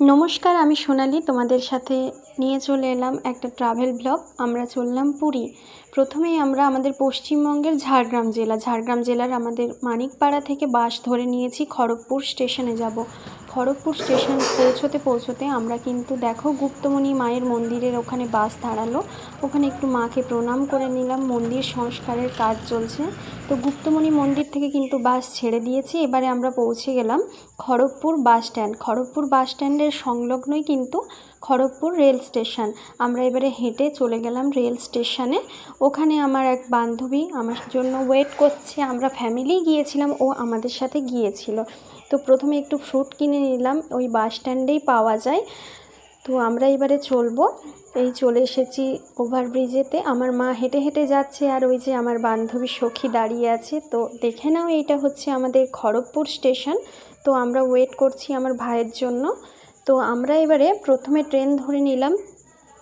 নমস্কার, আমি সোনালি। তোমাদের সাথে নিয়ে চলে এলাম একটা ট্রাভেল ব্লগ আমরা চললাম পুরী। প্রথমেই আমরা আমাদের পশ্চিমবঙ্গের ঝাড়গ্রাম জেলা। ঝাড়গ্রাম জেলার আমাদের মানিকপাড়া থেকে বাস ধরে নিয়েছি খড়গপুর স্টেশনে যাব। খড়গপুর স্টেশন পৌঁছতে পৌঁছতে আমরা কিন্তু দেখো গুপ্তমণি মায়ের মন্দিরের ওখানে বাস দাঁড়াল। ওখানে একটু মাকে প্রণাম করে নিলাম। মন্দির সংস্কারের কাজ চলছে। তো গুপ্তমণি মন্দির থেকে কিন্তু বাস ছেড়ে দিয়েছি। এবারে আমরা পৌঁছে গেলাম Kharagpur bus stand. Kharagpur bus স্ট্যান্ডের সংলগ্নই কিন্তু খড়গপুর রেল স্টেশন। আমরা এবারে হেঁটে চলে গেলাম রেল স্টেশনে। ওখানে আমার এক বান্ধবী আমার জন্য ওয়েট করছে। আমরা ফ্যামিলি গিয়েছিলাম। ও আমাদের সাথে গিয়েছিল। তো প্রথমে একটু ফ্রুট কিনে নিলাম, ওই বাস স্ট্যান্ডেই পাওয়া যায়। তো আমরা এবারে চলবো। এই চলে এসেছি ওভারব্রিজেতে আমার মা হেঁটে হেঁটে যাচ্ছে আর ওই যে আমার বান্ধবী সখী দাঁড়িয়ে আছে। তো দেখে নাও, এইটা হচ্ছে আমাদের খড়গপুর স্টেশন তো আমরা ওয়েট করছি আমার ভাইয়ের জন্য। তো আমরা এবারে প্রথমে ট্রেন ধরে নিলাম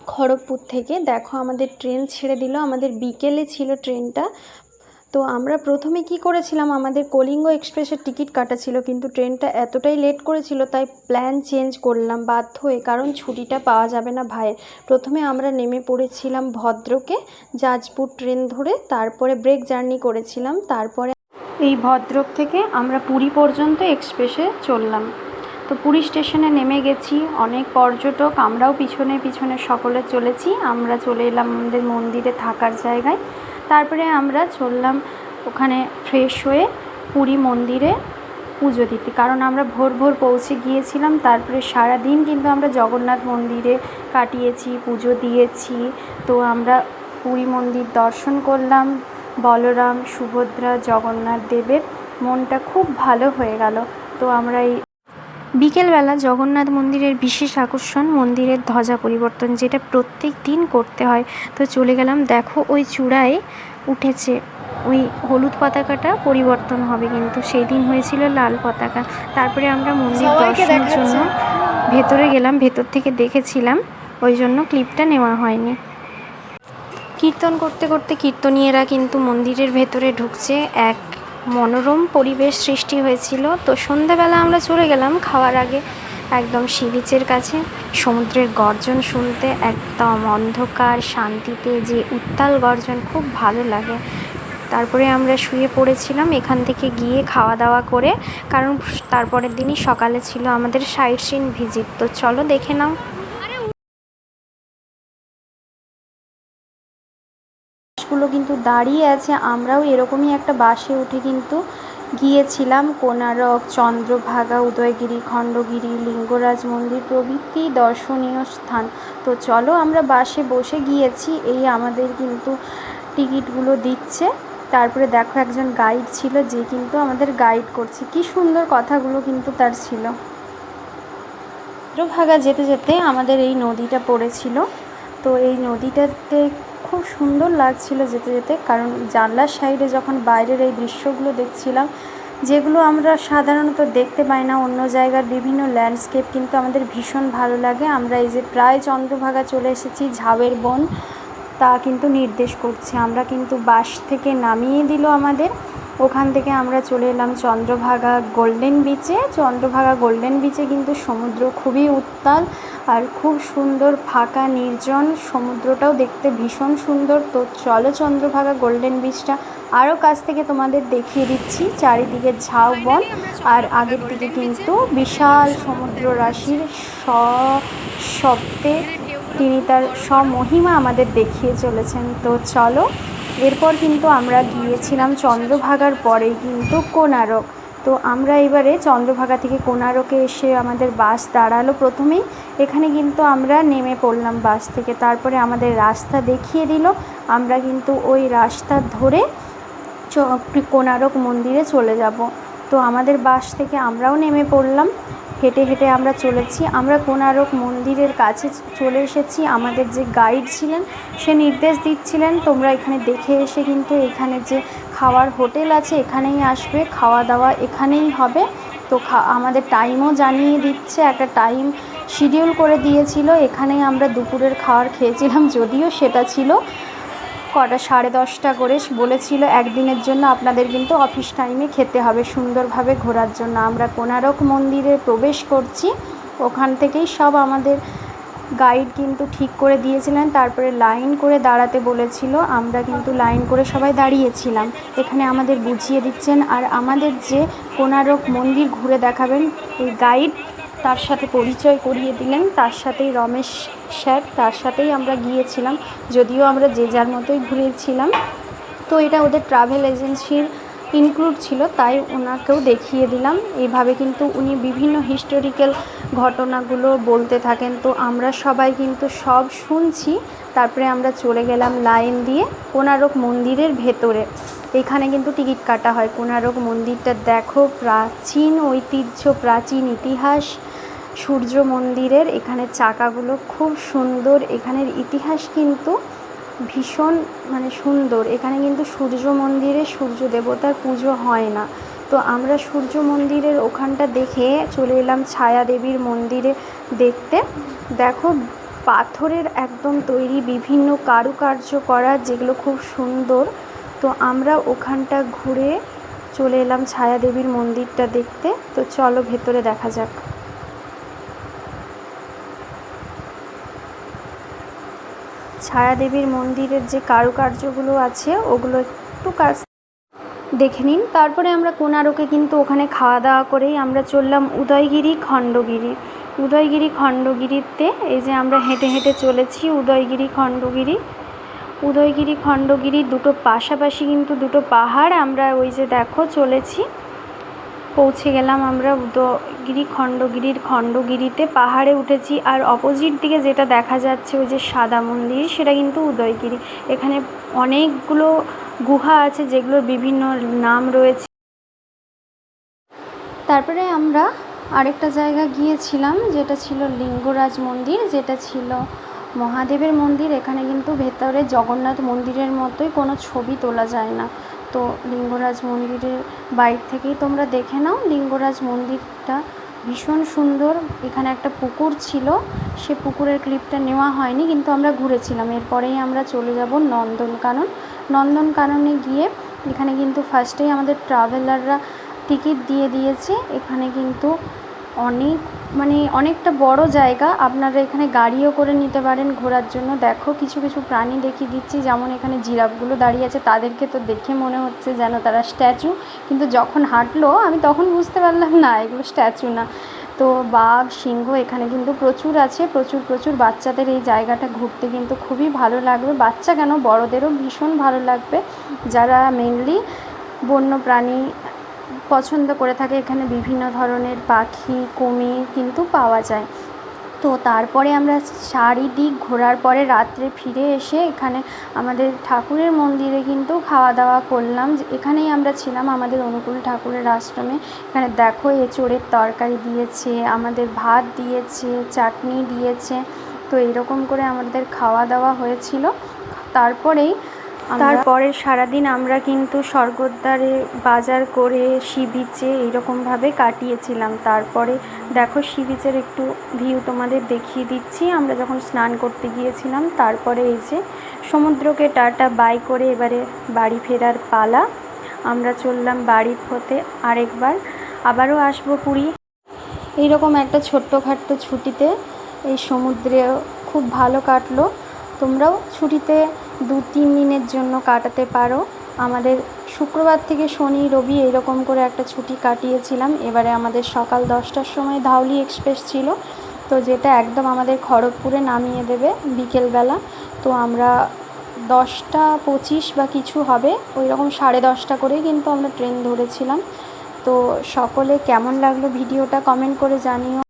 খড়গপুর থেকে। দেখো আমাদের ট্রেন ছেড়ে দিল। আমাদের বিকেলে ছিল ট্রেনটা তো আমরা প্রথমে কি করেছিলাম? আমাদের কলিঙ্গ এক্সপ্রেসের টিকিট কাটা ছিল, কিন্তু ট্রেনটা এতটাই লেট করেছিল, তাই প্ল্যান চেঞ্জ করলাম, বাধ্য হয়ে, কারণ ছুটিটা পাওয়া যাবে না ভাইয়ের। প্রথমে আমরা নেমে পড়েছিলাম ভদ্রকে জাজপুর ট্রেন ধরে, তারপরে ব্রেক জার্নি করেছিলাম, তারপরে এই ভদ্রক থেকে আমরা পুরী পর্যন্ত এক্সপ্রেসে চললাম। তো পুরী স্টেশনে নেমে গেছি, অনেক পর্যটক, আমরাও পিছনে পিছনে সকলে চলেছি, আমরা চলে এলাম আমাদের মন্দিরে থাকার জায়গায়। তারপরে আমরা চললাম ওখানে ফ্রেশ হয়ে পুরী মন্দিরে পুজো দিতে। কারণ আমরা ভোর ভোর পৌঁছে গিয়েছিলাম, তারপরে সারা দিন কিন্তু আমরা জগন্নাথ মন্দিরে কাটিয়েছি, পুজো দিয়েছি। তো আমরা পুরী মন্দির দর্শন করলাম, বলরাম, সুভদ্রা, জগন্নাথ দেবের। মনটা খুব ভালো হয়ে গেল। তো আমরা এই বিকেলবেলা জগন্নাথ মন্দিরের বিশেষ আকর্ষণ মন্দিরের ধ্বজা পরিবর্তন যেটা প্রত্যেক দিন করতে হয়। তো চলে গেলাম দেখো ওই চূড়ায় উঠেছে। ওই হলুদ পতাকাটা পরিবর্তন হবে কিন্তু। সেই দিন হয়েছিল লাল পতাকা। তারপরে আমরা মন্দির দর্শনের জন্য ভেতরে গেলাম ভেতর থেকে দেখেছিলাম। ওই জন্য ক্লিপটা নেওয়া হয়নি। কীর্তন করতে করতে কীর্তনীয়রা কিন্তু মন্দিরের ভেতরে ঢুকছে। এক মনোরম পরিবেশ সৃষ্টি হয়েছিল। তো সন্ধ্যাবেলা আমরা চলে গেলাম খাওয়ার আগে একদম সি বিচের কাছে। সমুদ্রের গর্জন শুনতে একদম অন্ধকার, শান্তিতে যে উত্তাল গর্জন খুব ভালো লাগে। তারপরে আমরা শুয়ে পড়েছিলাম এখান থেকে গিয়ে খাওয়া দাওয়া করে। কারণ তারপরের দিনই সকালে ছিল আমাদের সাইট সিন ভিজিট। তো চলো দেখে নাও। বাসগুলো কিন্তু দাঁড়িয়ে আছে। আমরাও এরকমই একটা বাসে উঠে কিন্তু গিয়েছিলাম। কোনারক চন্দ্রভাগা, উদয়গিরি, খণ্ডগিরি, লিঙ্গরাজ মন্দির প্রভৃতি দর্শনীয় স্থান। তো চলো আমরা বাসে বসে গিয়েছি। এই আমাদের কিন্তু টিকিটগুলো দিচ্ছে। তারপরে দেখো একজন গাইড ছিল যে কিন্তু আমাদের গাইড করছে। কি সুন্দর কথাগুলো কিন্তু তার ছিল। চন্দ্রভাগা যেতে যেতে আমাদের এই নদীটা পড়েছিল। তো এই নদীটাতে খুব সুন্দর লাগছিল যেতে যেতে, কারণ জানলার সাইডে যখন বাইরের এই দৃশ্যগুলো দেখছিলাম, যেগুলো আমরা সাধারণত দেখতে পাই না, অন্য জায়গার বিভিন্ন ল্যান্ডস্কেপ কিন্তু আমাদের ভীষণ ভালো লাগে। আমরা এই যে প্রায় চন্দ্রভাগা চলে এসেছি, ঝাউয়ের বন, তা কিন্তু নির্দেশ করছে। আমরা কিন্তু বাস থেকে নামিয়ে দিল আমাদের। ওখান থেকে আমরা চলে এলাম চন্দ্রভাগা গোল্ডেন বিচে চন্দ্রভাগা গোল্ডেন বিচে কিন্তু সমুদ্র খুবই উত্তাল আর খুব সুন্দর ফাঁকা নির্জন। সমুদ্রটাও দেখতে ভীষণ সুন্দর। তো চলো চন্দ্রভাগা গোল্ডেন বিচটা আরও কাছ থেকে তোমাদের দেখিয়ে দিচ্ছি চারিদিকে ঝাউবন আর আগের দিকে কিন্তু বিশাল সমুদ্র রাশির শব্দে তিনি তার স্বমহিমা আমাদের দেখিয়ে চলেছেন। তো চলো এরপর কিন্তু আমরা গিয়েছিলাম চন্দ্রভাগার পরে কিন্তু কোণারক। তো আমরা এবারে চন্দ্রভাগা থেকে কোনারকে এসে আমাদের বাস দাঁড়াল প্রথমেই। এখানে কিন্তু আমরা নেমে পড়লাম বাস থেকে। তারপরে আমাদের রাস্তা দেখিয়ে দিল। আমরা কিন্তু ওই রাস্তা ধরে কোনারক মন্দিরে চলে যাব। তো আমাদের বাস থেকে আমরাও নেমে পড়লাম। হেঁটে হেঁটে আমরা চলেছি। আমরা কোনারক মন্দিরের কাছে চলে এসেছি। আমাদের যে গাইড ছিলেন, সে নির্দেশ দিচ্ছিলেন, তোমরা এখানে দেখে এসে কিন্তু এখানে যে খাওয়ার হোটেল আছে, এখানেই আসবে। খাওয়া দাওয়া এখানেই হবে। তো আমাদের টাইমও জানিয়ে দিচ্ছে। একটা টাইম শিডিউল করে দিয়েছিল। এখানেই আমরা দুপুরের খাবার খেয়েছিলাম, যদিও সেটা ছিল কটা, সাড়ে দশটা করে বলেছিল, একদিনের জন্য আপনাদের কিন্তু অফিস টাইমে খেতে হবে, সুন্দরভাবে ঘোরার জন্য। আমরা কোনারক মন্দিরে প্রবেশ করছি, ওখান থেকেই সব আমাদের গাইড কিন্তু ঠিক করে দিয়েছিলেন, তারপরে লাইন করে দাঁড়াতে বলেছিল, আমরা কিন্তু লাইন করে সবাই দাঁড়িয়েছিলাম। এখানে আমাদের বুঝিয়ে দিচ্ছেন, আর আমাদের যে কোনারক মন্দির ঘুরে দেখাবেন, এই গাইড তার সাথে পরিচয় করিয়ে দিলেন। তার সাথেই রমেশ স্যার, তার সাথেই আমরা গিয়েছিলাম। যদিও আমরা যে যার মতোই ঘুরেছিলাম। তো এটা ওদের ট্রাভেল এজেন্সির ইনক্লুড ছিল, তাই ওনাকেও দেখিয়ে দিলাম। এইভাবে কিন্তু উনি বিভিন্ন হিস্টোরিক্যাল ঘটনাগুলো বলতে থাকেন। তো আমরা সবাই কিন্তু সব শুনছি। তারপরে আমরা চলে গেলাম লাইন দিয়ে কোনারক মন্দিরের ভেতরে। এখানে কিন্তু টিকিট কাটা হয়। কোনারক মন্দিরটা দেখো, প্রাচীন ঐতিহ্য, প্রাচীন ইতিহাস। সূর্য মন্দিরের এখানে চাকাগুলো খুব সুন্দর। এখানের ইতিহাস কিন্তু ভীষণ মানে সুন্দর। এখানে কিন্তু সূর্য মন্দিরে সূর্য দেবতার পুজো হয় না। তো আমরা সূর্য মন্দিরের ওখানটা দেখে চলে এলাম ছায়া দেবীর মন্দিরে দেখতে। দেখো, পাথরের একদম তৈরি বিভিন্ন কারুকার্য করা যেগুলো খুব সুন্দর। তো আমরা ওখানটা ঘুরে চলে এলাম ছায়া দেবীর মন্দিরটা দেখতে। তো চলো ভেতরে দেখা যাক। দেবীর মন্দিরের যে কারুকার্যগুলো আছে, ওগুলো একটু কাছ দেখে নিন। তারপরে আমরা কোনারকে কিন্তু ওখানে খাওয়া দাওয়া করেই আমরা চললাম উদয়গিরি খণ্ডগিরি। উদয়গিরি খণ্ডগিরিতে এই যে আমরা হেঁটে হেঁটে চলেছি উদয়গিরি খণ্ডগিরি। উদয়গিরি খণ্ডগিরি দুটো পাশাপাশি কিন্তু দুটো পাহাড়। আমরা ওই যে দেখো চলেছি। পৌঁছে গেলাম আমরা উদয়গিরি, খণ্ডগিরির খণ্ডগিরিতে। পাহাড়ে উঠেছি আর অপোজিট দিকে যেটা দেখা যাচ্ছে, ওই যে সাদা মন্দির, সেটা কিন্তু উদয়গিরি। এখানে অনেকগুলো গুহা আছে যেগুলোর বিভিন্ন নাম রয়েছে। তারপরে আমরা আরেকটা জায়গা গিয়েছিলাম, যেটা ছিল লিঙ্গরাজ মন্দির, যেটা ছিল মহাদেবের মন্দির। এখানে কিন্তু ভেতরে জগন্নাথ মন্দিরের মতোই কোনো ছবি তোলা যায় না। তো লিঙ্গরাজ মন্দিরের বাইর থেকেই তোমরা দেখে নাও। লিঙ্গরাজ মন্দিরটা ভীষণ সুন্দর। এখানে একটা পুকুর ছিল। সে পুকুরের ক্লিপটা নেওয়া হয়নি, কিন্তু আমরা ঘুরেছিলাম। এরপরেই আমরা চলে যাব নন্দনকানন। নন্দনকাননে গিয়ে এখানে কিন্তু ফার্স্টেই আমাদের ট্রাভেলাররা টিকিট দিয়ে দিয়েছে। এখানে কিন্তু অনেক মানে অনেকটা বড় জায়গা। আপনারা এখানে গাড়িও করে নিতে পারেন ঘোরার জন্য। দেখো, কিছু কিছু প্রাণী দেখিয়ে দিচ্ছি। যেমন এখানে জিরাফগুলো দাঁড়িয়ে আছে, তাদেরকে তো দেখে মনে হচ্ছে যেন তারা স্ট্যাচু। কিন্তু যখন হাঁটলো, আমি তখন বুঝতে পারলাম না, এগুলো স্ট্যাচু না। তো বাঘ, সিংহ এখানে কিন্তু প্রচুর আছে, প্রচুর প্রচুর বাচ্চাদের এই জায়গাটা ঘুরতে কিন্তু খুবই ভালো লাগবে। বাচ্চা কেন? বড়দেরও ভীষণ ভালো লাগবে। যারা মেনলি বন্য প্রাণী পছন্দ করে থাকে। এখানে বিভিন্ন ধরনের পাখি, কুমির কিন্তু পাওয়া যায়। তো তারপরে আমরা চারিদিক ঘোরার পরে রাত্রে ফিরে এসে এখানে আমাদের ঠাকুরের মন্দিরে কিন্তু খাওয়া দাওয়া করলাম। এখানেই আমরা ছিলাম আমাদের অনুকূল ঠাকুরের আশ্রমে। এখানে দেখো, এঁচোড়ের তরকারি দিয়েছে, আমাদের ভাত দিয়েছে, চাটনি দিয়েছে। তো এরকম করে আমাদের খাওয়া দাওয়া হয়েছিল। তারপরেই তারপরে সারাদিন আমরা কিন্তু স্বর্গদ্বারে বাজার করে সি বিচে এইরকমভাবে কাটিয়েছিলাম। তারপরে দেখো সি বিচের একটু ভিউ তোমাদের দেখিয়ে দিচ্ছি। আমরা যখন স্নান করতে গিয়েছিলাম, তারপরে এই যে সমুদ্রকে টাটা বাই করে এবারে বাড়ি ফেরার পালা। আমরা চললাম বাড়ির পথে আরেকবার। আবারও আসব পুরী। এইরকম একটা ছোট্টখাট্ট ছুটিতে এই সমুদ্রে খুব ভালো কাটলো। তোমরাও ছুটিতে দু তিন দিনের জন্য কাটাতে পারো। আমাদের শুক্রবার থেকে শনি, রবি এরকম করে একটা ছুটি কাটিয়েছিলাম। এবারে আমাদের সকাল দশটার সময় ধাউলি এক্সপ্রেস ছিল। তো যেটা একদম আমাদের খড়গপুরে নামিয়ে দেবে বিকেলবেলা। তো আমরা দশটা পঁচিশ বা কিছু হবে ওই রকম সাড়ে দশটা করেই কিন্তু আমরা ট্রেন ধরেছিলাম। তো সকলে কেমন লাগল ভিডিওটা কমেন্ট করে জানিও।